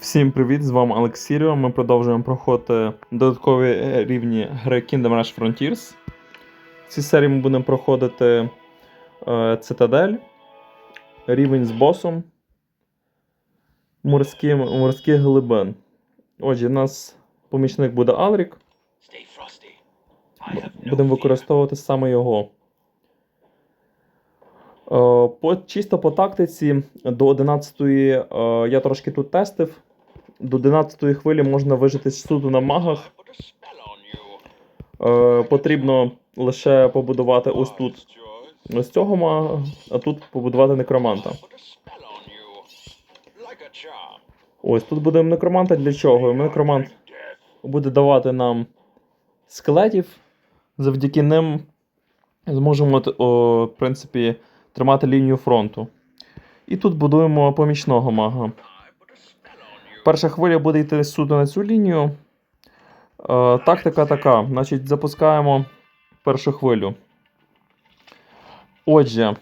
Всім привіт! З вами Алексіріо. Ми продовжуємо проходити додаткові е, рівні гри Kingdom Rush Frontiers. В цій серії ми будемо проходити е, Цитадель, рівень з босом, морський, морський глибин. Отже, у нас помічник буде Алрік. Будемо використовувати саме його. Е, По, чисто по тактиці до 11-ї е, я трошки тут тестив. До 11-ї хвилі можна вижити суто на магах. Е, Потрібно лише побудувати ось тут ось цього мага, а тут побудувати некроманта. Ось тут буде некроманта для чого? Некромант буде давати нам скелетів. Завдяки ним зможемо, о, в принципі, тримати лінію фронту. І тут будуємо помічного мага. Перша хвиля буде йти суто на цю лінію. Е, тактика така. Значить, запускаємо першу хвилю. Отже,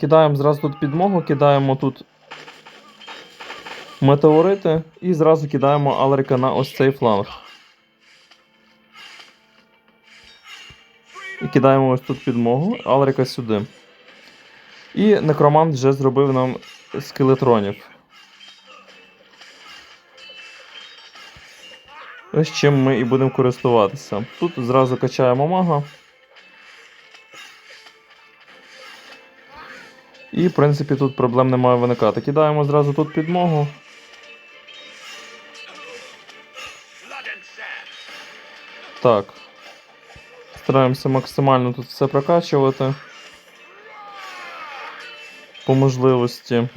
кидаємо зразу тут підмогу, кидаємо тут метеорити і зразу кидаємо Алрика на ось цей фланг. І кидаємо ось тут підмогу, Алрика сюди. І некромант вже зробив нам скелетронів. Ось чим ми і будемо користуватися. Тут зразу качаємо мага. І, в принципі, тут проблем не має виникати. Кидаємо зразу тут підмогу. Так. Стараємося максимально тут все прокачувати. По можливості.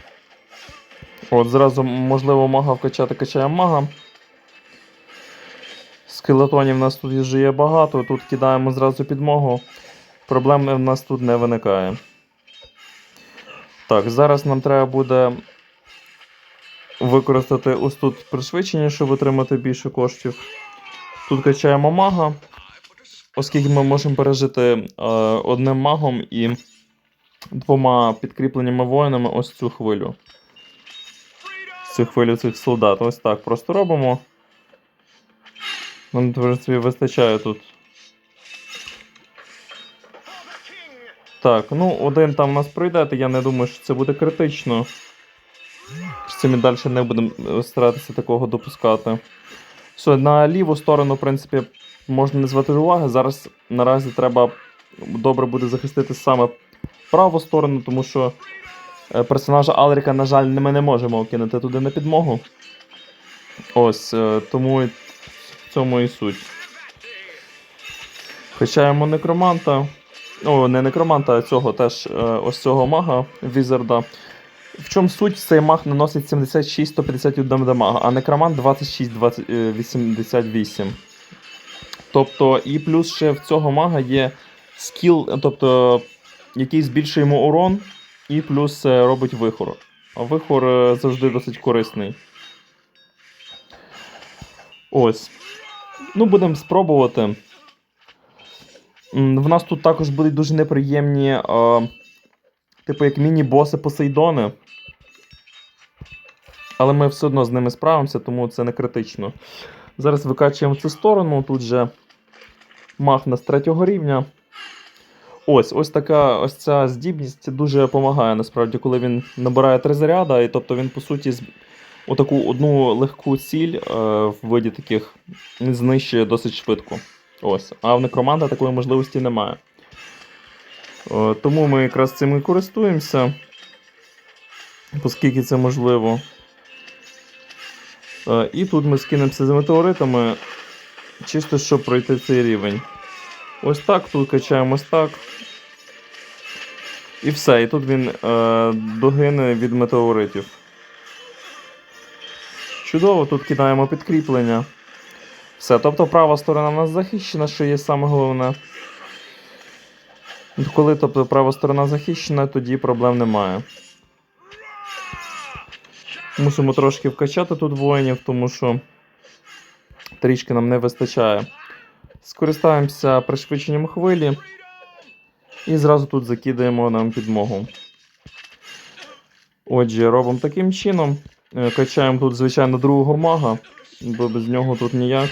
От, зразу, можливо, мага вкачати, качаємо мага. Скелетонів в нас тут вже є багато, тут кидаємо зразу підмогу. Проблем в нас тут не виникає. Так, зараз нам треба буде використати ось тут пришвидшення, щоб отримати більше коштів. Тут качаємо мага, оскільки ми можемо пережити е, одним магом і двома підкріпленнями воїнами ось цю хвилю. Цю хвилю цих солдат. Ось так просто робимо. Нам в принципі вистачає тут. Так, ну один там у нас пройде, я не думаю, що це буде критично. З цим і далі не будемо е, старатися такого допускати. Все, на ліву сторону, в принципі, можна не звати уваги. Зараз наразі треба добре буде захистити саме праву сторону, тому що е, персонажа Алріка, на жаль, ми не можемо кинути туди на підмогу. Ось, е, тому цьому і суть. Качаємо некроманта. О, не некроманта, а цього теж е, ось цього мага Візарда. В чому суть? Цей маг наносить 76-151 дамага, а некромант 26-88. Тобто, і плюс ще в цього мага є скіл, тобто, який збільшує йому урон, і плюс е, робить вихор. А вихор е, завжди досить корисний. Ось. Ну, будемо спробувати. В нас тут також будуть дуже неприємні, е, типу, як міні-боси Посейдони. Але ми все одно з ними справимося, тому це не критично. Зараз викачуємо цю сторону, тут же мах на з третього рівня. Ось, ось така ось ця здібність дуже допомагає насправді, коли він набирає три заряда, і тобто він, по суті. Отаку одну легку ціль е, в виді таких знищує досить швидко. Ось. А в некроманта такої можливості немає. Е, тому ми якраз цим і користуємося, оскільки це можливо. Е, і тут ми скинемося за метеоритами, чисто щоб пройти цей рівень. Ось так, тут качаємо ось так. І все. І тут він е, догине від метеоритів. Чудово, тут кидаємо підкріплення. Все, тобто права сторона в нас захищена, що є саме головне. Коли тобто, права сторона захищена, тоді проблем немає. Мусимо трошки вкачати тут воїнів, тому що трішки нам не вистачає. Скористаємося пришвидшенням хвилі. І зразу тут закидаємо нам підмогу. Отже, робимо таким чином. Е, Качаємо тут, звичайно, другого мага, бо без нього тут ніяк.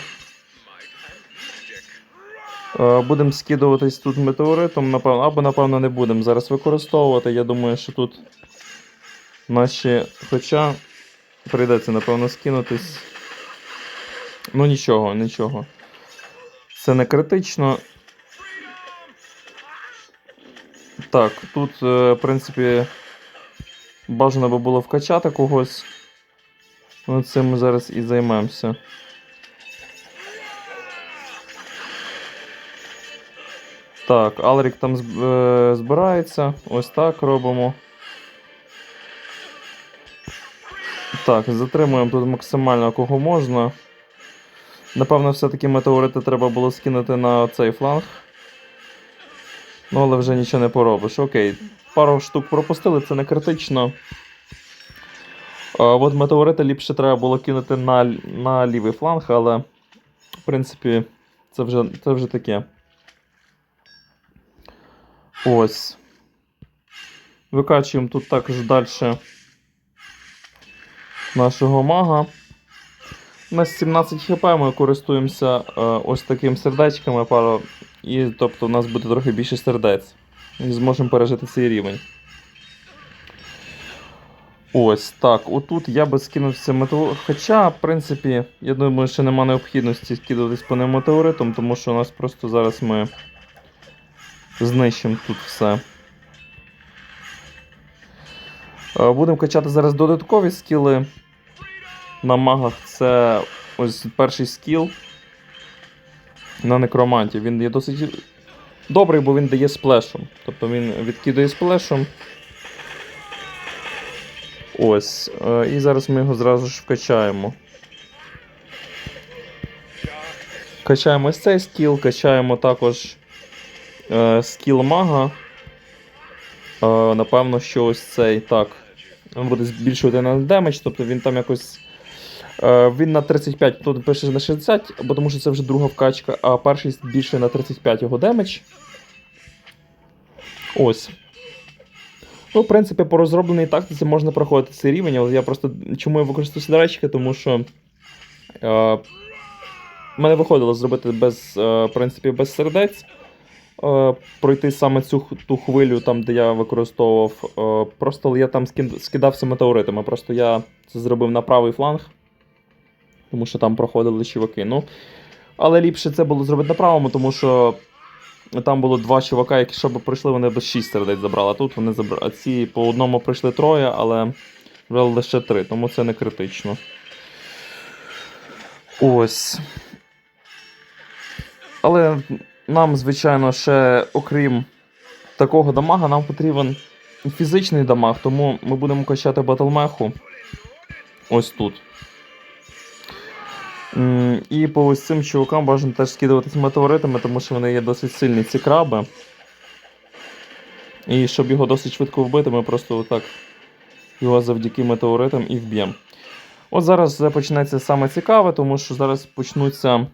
Е, Будемо скидуватись тут метеоритом, напевно, або, напевно, не будемо зараз використовувати. Я думаю, що тут наші. Хоча прийдеться, напевно, скинутись. Ну нічого, нічого. Це не критично. Так, тут, е, в принципі, бажано би було вкачати когось. Ну, цим ми зараз і займемося. Так, Алрік там е, збирається. Ось так робимо. Так, затримуємо тут максимально кого можна. Напевно, все-таки метеорити треба було скинути на цей фланг. Ну, але вже нічого не поробиш. Окей, пару штук пропустили, це не критично. От метеорити ліпше треба було кинути на, на лівий фланг, але, в принципі, це вже, це вже таке. Ось. Викачуємо тут також далі нашого мага. У нас 17 хп, ми користуємося е, ось таким сердечками, пару, і тобто у нас буде трохи більше сердець. І зможемо пережити цей рівень. Ось так. Отут я би скинувся метеоритом. Хоча, в принципі, я думаю, що нема необхідності скидуватись по ним метеоритом, тому що у нас просто зараз ми знищимо тут все. Е, Будемо качати зараз додаткові скіли. На магах це ось перший скіл на некроманті. Він є досить добрий, бо він дає сплешом. Тобто він відкидає сплешом. Ось. е, І зараз ми його зразу ж вкачаємо. Качаємо цей скіл, качаємо також е, скіл мага. Е, напевно, що ось цей так. Він буде збільшувати на демедж, тобто він там якось. Е, він на 35, тут пише на 60, бо тому що це вже друга вкачка, а перший збільшує на 35 його демедж. Ось. Ну, в принципі, по розробленій тактиці можна проходити цей рівень, але я просто. Чому я використовую сідаречки, тому що. Е, мене виходило зробити без, е, в принципі, без сердець. Е, пройти саме цю ту хвилю, там, де я використовував. Е, просто я там скидався метеоритами. Просто я це зробив на правий фланг. Тому що там проходили чуваки. Ну, але ліпше це було зробити на правому, тому що там було два чувака, які щоб пройшли, вони без 6 сердець забрали. Тут вони забрали. Ці по одному пройшли троє, але вже лише три, тому це не критично. Ось. Але нам, звичайно, ще окрім такого дамага, нам потрібен фізичний дамаг, тому ми будемо качати батлмеху ось тут. І по ось цим чувакам бажано теж скидуватись метеоритами, тому що вони є досить сильні ці краби. І щоб його досить швидко вбити, ми просто отак його завдяки метеоритам і вб'ємо. От зараз почнеться саме цікаве, тому що зараз почнуться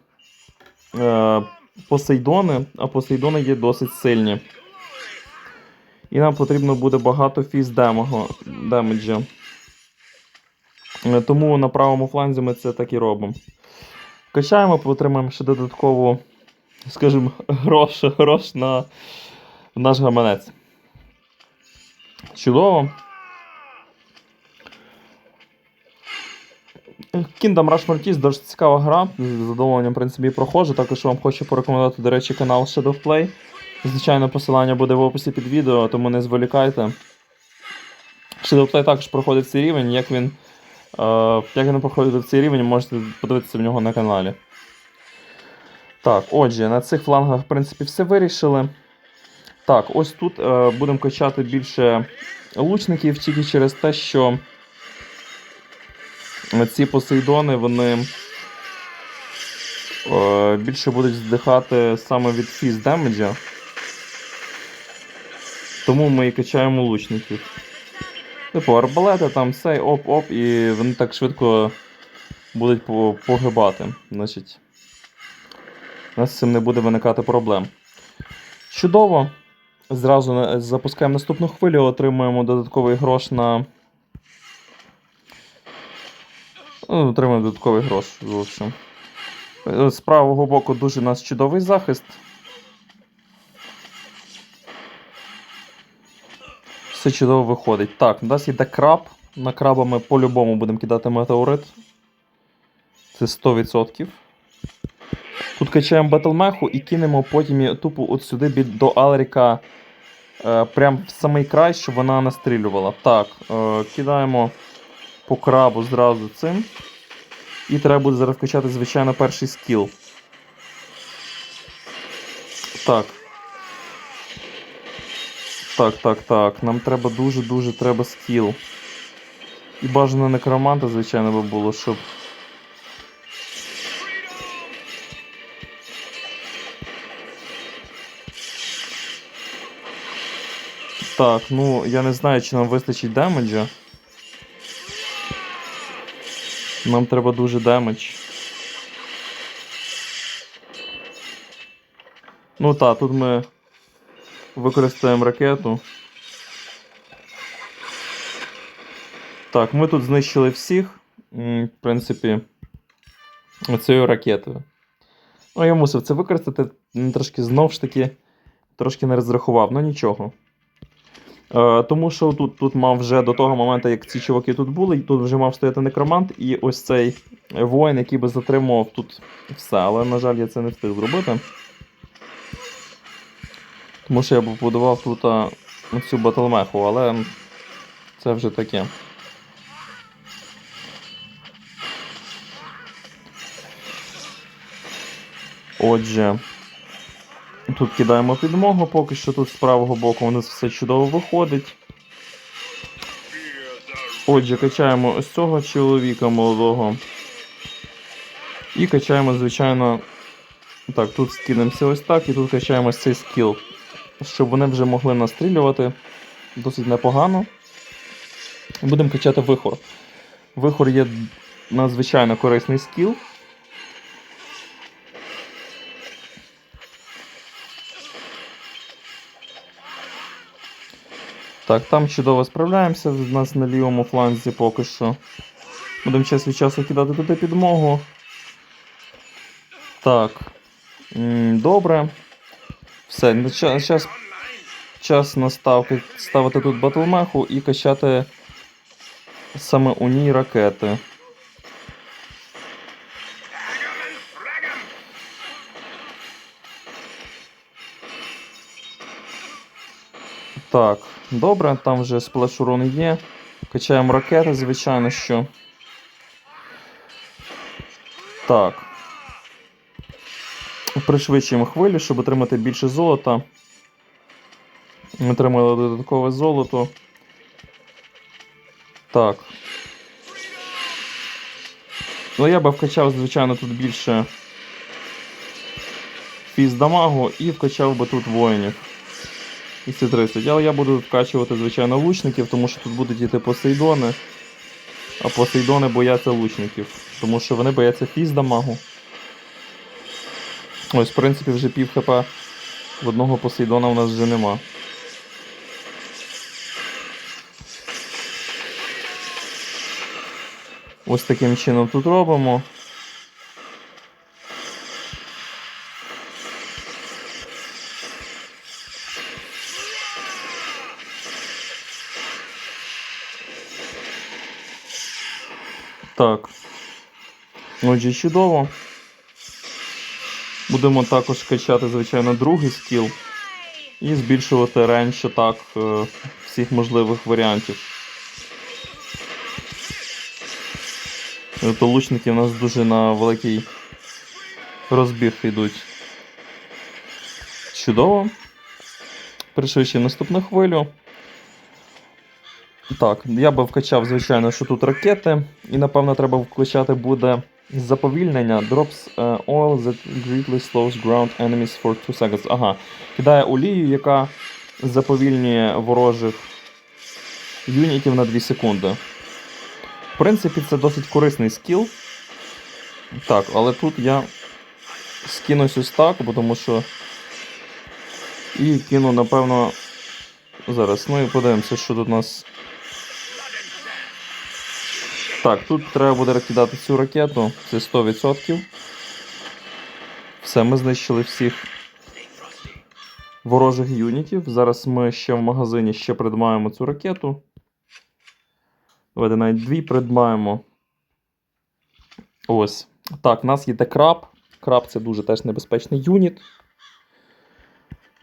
е, посейдони, а посейдони є досить сильні. І нам потрібно буде багато фіз демеджа. Е, Тому на правому фланзі ми це так і робимо. Качаємо, отримаємо ще додаткову, скажімо, грош, грош на наш гаманець. Чудово. Kingdom Rush Mortis досить цікава гра. З задоволенням, в принципі, проходжу. Також вам хочу порекомендувати, до речі, канал Shadow Play. Звичайно, посилання буде в описі під відео, тому не зволікайте. Shadow Play також проходить цей рівень. Як він, як він проходить цей рівень, можете подивитися в нього на каналі. Так, отже, на цих флангах, в принципі, все вирішили. Так, ось тут е, будемо качати більше лучників тільки через те, що ці посейдони, вони е, більше будуть здихати саме від фіз демеджа. Тому ми і качаємо лучників. Типу, арбалети, там цей оп-оп, і вони так швидко будуть погибати. Значить, у нас з цим не буде виникати проблем. Чудово. Зразу запускаємо наступну хвилю, отримуємо додатковий грош на Ну, отримуємо додатковий грош, З правого боку дуже у нас чудовий захист. Все чудово виходить. Так, у нас йде краб. На краба ми по-любому будемо кидати метеорит. Це 100%. Тут качаємо батлмеху і кинемо потім тупо от сюди до Алріка. Е, прям в самий край, щоб вона настрілювала. Так, е, кидаємо по крабу зразу цим. І треба буде зараз вкачати, звичайно, перший скіл. Так. Так, так, так. Нам треба дуже-дуже треба скіл. І бажано некроманта, звичайно, би було, щоб. Так, ну я не знаю, чи нам вистачить демеджа. Нам треба дуже демедж. Ну так, тут ми використаємо ракету. Так, ми тут знищили всіх. В принципі, цією ракетою. Ну, я мусив це використати. Трошки знов ж таки, трошки не розрахував, ну нічого. Е, тому що тут, тут мав вже до того моменту, як ці чуваки тут були, тут вже мав стояти некромант, і ось цей воїн, який би затримував тут все. Але, на жаль, я це не встиг зробити. Тому що я побудував тут цю батлмеху, але це вже таке. Отже, тут кидаємо підмогу, поки що тут з правого боку у нас все чудово виходить. Отже, качаємо ось цього чоловіка молодого. І качаємо, звичайно. Так, тут скинемося ось так, і тут качаємо цей скіл. Щоб вони вже могли настрілювати досить непогано. Будемо качати вихор. Вихор є надзвичайно корисний скіл. Так, там чудово справляємося. В нас на лівому фланзі поки що. Будемо час від часу кидати туди підмогу. Так. Добре. Все, на ча- час, час настав ставити тут батлмеху і качати саме у ній ракети. Так, добре, там вже сплеш урон є. Качаємо ракети, звичайно, що. Так. Пришвидшуємо хвилю, щоб отримати більше золота. Ми отримали додаткове золото. Так. Ну, я би вкачав, звичайно, тут більше фіз дамагу і вкачав би тут воїнів. І ці 30. Але я буду вкачувати, звичайно, лучників, тому що тут будуть йти посейдони. А посейдони бояться лучників. Тому що вони бояться фіз дамагу. Ось, в принципі, вже пів хп в одного посейдона у нас вже нема. Ось таким чином тут робимо. Так. Отже, чудово. Будемо також качати, звичайно, другий скіл. І збільшувати рейндж атак е, всіх можливих варіантів. Тобто лучники у нас дуже на великий розбіг йдуть. Чудово. Пришвидшуємо наступну хвилю. Так, я би вкачав, звичайно, що тут ракети. І напевно треба вкачати буде заповільнення. Drops uh, oil that greatly slows ground enemies for 2 seconds. Ага. Кидає олію, яка заповільнює ворожих юнітів на 2 секунди. В принципі, це досить корисний скіл. Так, але тут я скинусь ось так, тому що. І кину, напевно. Зараз, ну і подивимося, що тут у нас. Так, тут треба буде кидати цю ракету, це 100%. Все, ми знищили всіх ворожих юнітів. Зараз ми ще в магазині ще придбаємо цю ракету. Давайте навіть дві придбаємо. Ось. Так, у нас є краб. Краб це дуже теж небезпечний юніт.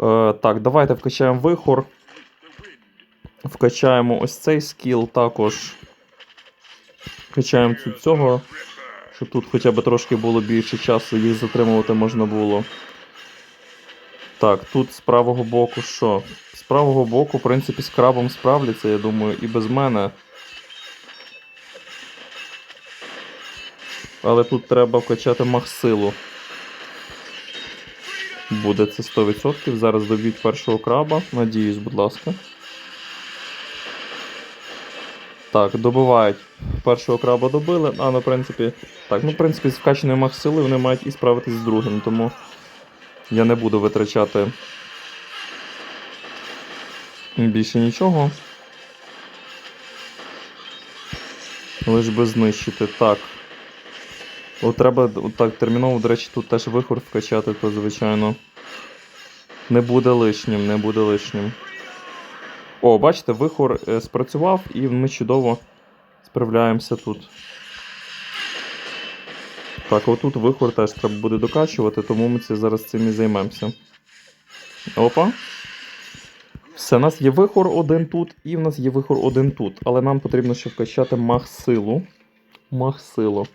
Е, так, давайте вкачаємо вихор. Вкачаємо ось цей скіл також. Вкачаємо тут цього, щоб тут хоча б трошки було більше часу, їх затримувати можна було. Так, тут з правого боку що? З правого боку, в принципі, з крабом справляться, я думаю, і без мене. Але тут треба вкачати мах-силу. Буде це 100%. Зараз доб'ють першого краба. Надіюсь, будь ласка. Так, добивають. Першого краба добили, а ну, в принципі. Так, ну, в принципі, з вкачаною мах-сили вони мають і справитись з другим, тому я не буду витрачати більше нічого. Лиш би знищити. Так. От треба от так терміново, до речі, тут теж вихор вкачати, то звичайно. Не буде лишнім, не буде лишнім. О, бачите, вихор е, спрацював і ми чудово справляємося тут. Так, отут вихор теж треба буде докачувати, тому ми це зараз цим і займемося. Опа. Все, у нас є вихор один тут, і в нас є вихор один тут. Але нам потрібно ще вкачати мах-силу. Мах-силу.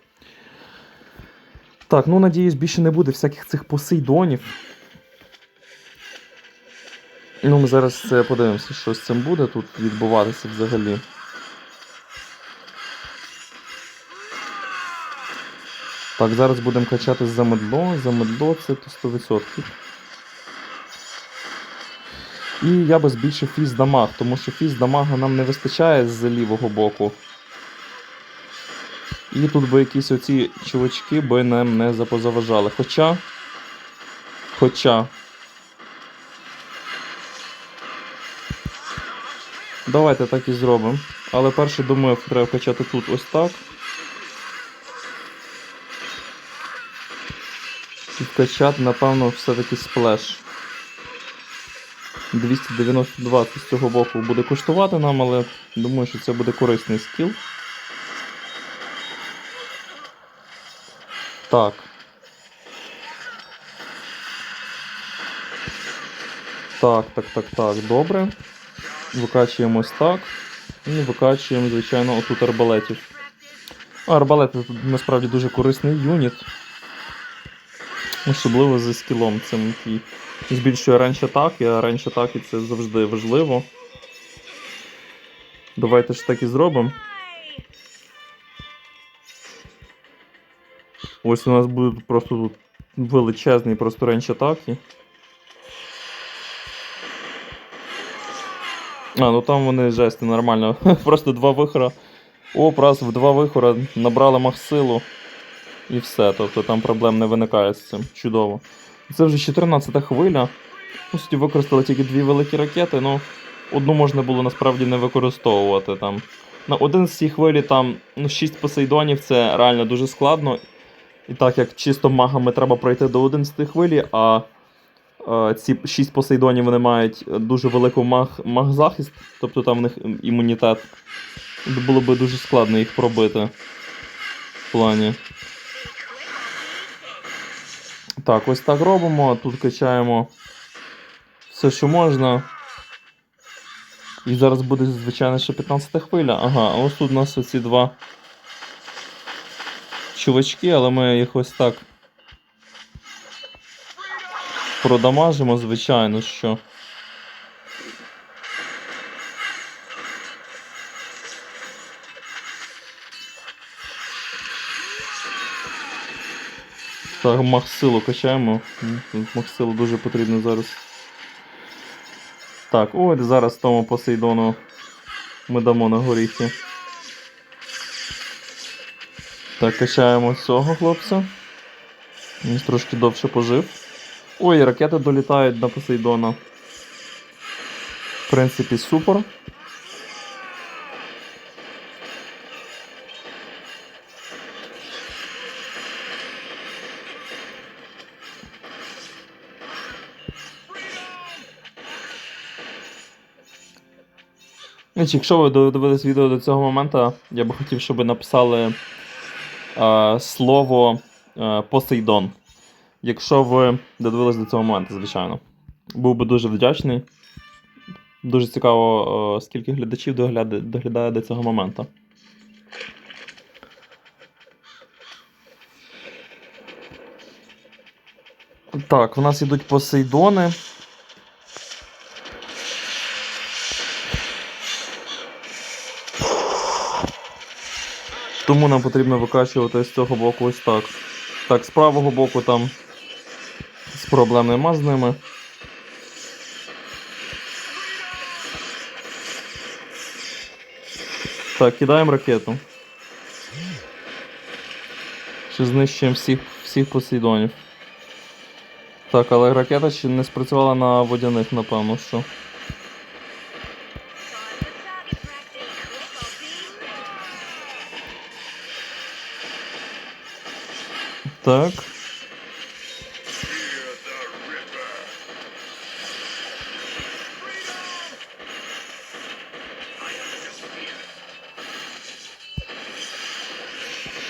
Так, ну надіюсь, більше не буде всяких цих посейдонів. Ну, ми зараз це подивимося, що з цим буде тут відбуватися взагалі. Так, зараз будемо качати за медло. За медло це 100%. І я би збільшив фіз дамаг, тому що фіз дамага нам не вистачає з лівого боку. І тут би якісь оці чувачки би нам не запозаважали. Хоча. Хоча. Давайте так і зробимо. Але перше, думаю, треба вкачати тут ось так. І вкачати, напевно, все-таки сплеш. 292 з цього боку буде коштувати нам, але думаю, що це буде корисний скіл. Так. Так, так, так, так, добре. Викачуємо ось так. І викачуємо, звичайно, отут арбалетів. А, арбалети тут насправді дуже корисний юніт. Особливо зі скілом цим який збільшує ранч атаки, а ранч атаки це завжди важливо. Давайте ж так і зробимо. Ось у нас буде просто тут величезний просто рейндж атаки. А, ну там вони жесті нормально. Просто два вихора. Оп, раз в два вихора набрали махсилу. І все. Тобто там проблем не виникає з цим. Чудово. Це вже 14 хвиля. По суті, використали тільки дві великі ракети, ну одну можна було насправді не використовувати там. На один з цих хвилі там ну, 6 посейдонів це реально дуже складно. І так як чисто магами треба пройти до 11 хвилі, а ці 6 посейдонів вони мають дуже велику маг, маг-захист, тобто там в них імунітет. Було би дуже складно їх пробити в плані. Так, ось так робимо. Тут качаємо все, що можна. І зараз буде, звичайно, ще 15 хвиля. Ага, ось тут у нас оці два чувачки, але ми їх ось так продамажимо, звичайно, що. Так, махсилу качаємо. М, Махсилу дуже потрібно зараз. Так, ось зараз тому Посейдону ми дамо на горіхи. Так, качаємо цього хлопця. Він трошки довше пожив. Ой, ракети долітають до Посейдона. В принципі, супер. Якщо ви додивились відео до цього моменту, я би хотів, щоб ви написали е, слово е, Посейдон. Якщо ви додивились до цього моменту, звичайно. Був би дуже вдячний. Дуже цікаво, е, скільки глядачів доглядає до цього моменту. Так, в нас ідуть посейдони. Тому нам потрібно викачувати з цього боку ось так. Так, з правого боку там проблем нема з ними. Так, кидаємо ракету. Ще знищуємо всіх, всіх посейдонів. Так, але ракета ще не спрацювала на водяних, напевно, що. Так.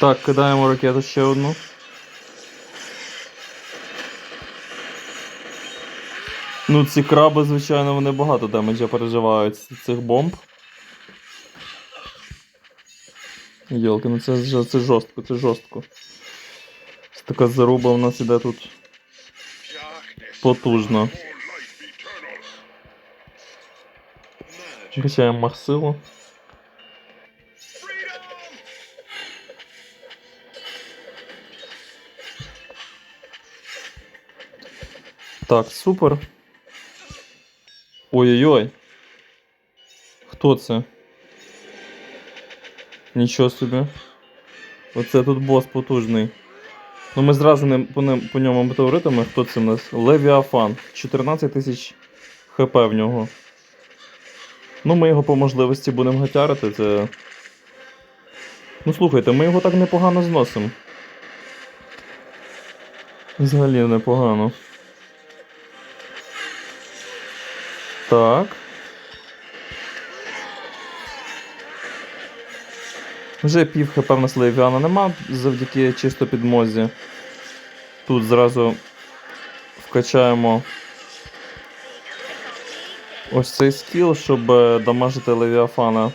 Так, кидаємо ракету ще одну. Ну, ці краби, звичайно, вони багато демеджа переживають з цих бомб. Йолки, ну це, це жорстко, це жорстко. Така заруба у нас іде тут потужно. Качаємо махсилу. Так, супер. Ой-ой-ой. Хто це? Нічого собі. Оце тут бос потужний. Ну ми зразу не по, ним- по ньому метеоритами. Хто це в нас? Левіафан. 14 тисяч хп в нього. Ну, ми його по можливості будемо гатярити. Це. Ну слухайте, ми його так непогано зносимо. Взагалі непогано. Так. Вже пів хп в нас Левіана нема завдяки чисто підмозі. Тут зразу вкачаємо ось цей скіл, щоб е, дамажити Левіафана.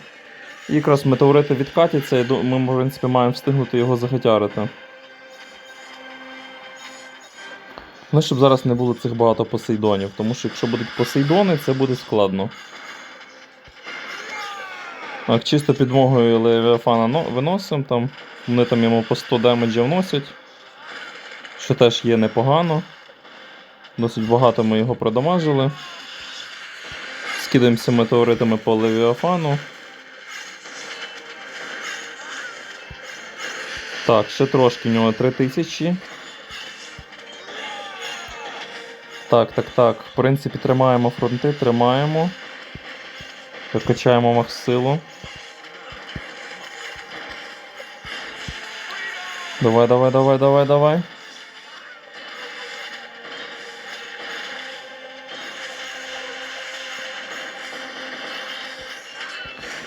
І якраз метеорити відкатяться, і ми, в принципі, маємо встигнути його загатярити. Ну, щоб зараз не було цих багато посейдонів, тому що якщо будуть посейдони, це буде складно. Так, чисто підмогою Левіафана ну, виносимо там. Вони там йому по 100 демеджа вносять. Що теж є непогано. Досить багато ми його продамажили. Скидаємося метеоритами по Левіафану. Так, ще трошки в нього 3000. Так, так, так. В принципі, тримаємо фронти, тримаємо. Качаємо махсилу. Давай, давай, давай, давай, давай.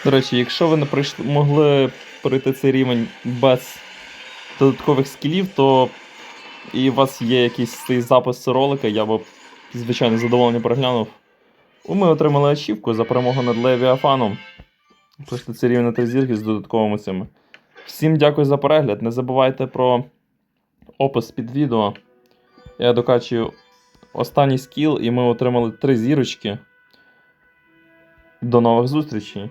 До речі, якщо ви не пройшли, могли пройти цей рівень без додаткових скілів, то і у вас є якийсь цей запис ролика, я б, звичайно, з задоволенням переглянув. Ми отримали ачівку за перемогу над Левіафаном. Пройшли цей рівень на три зірки з додатковими цими. Всім дякую за перегляд. Не забувайте про опис під відео. Я докачую останній скіл, і ми отримали три зірочки. До нових зустрічей!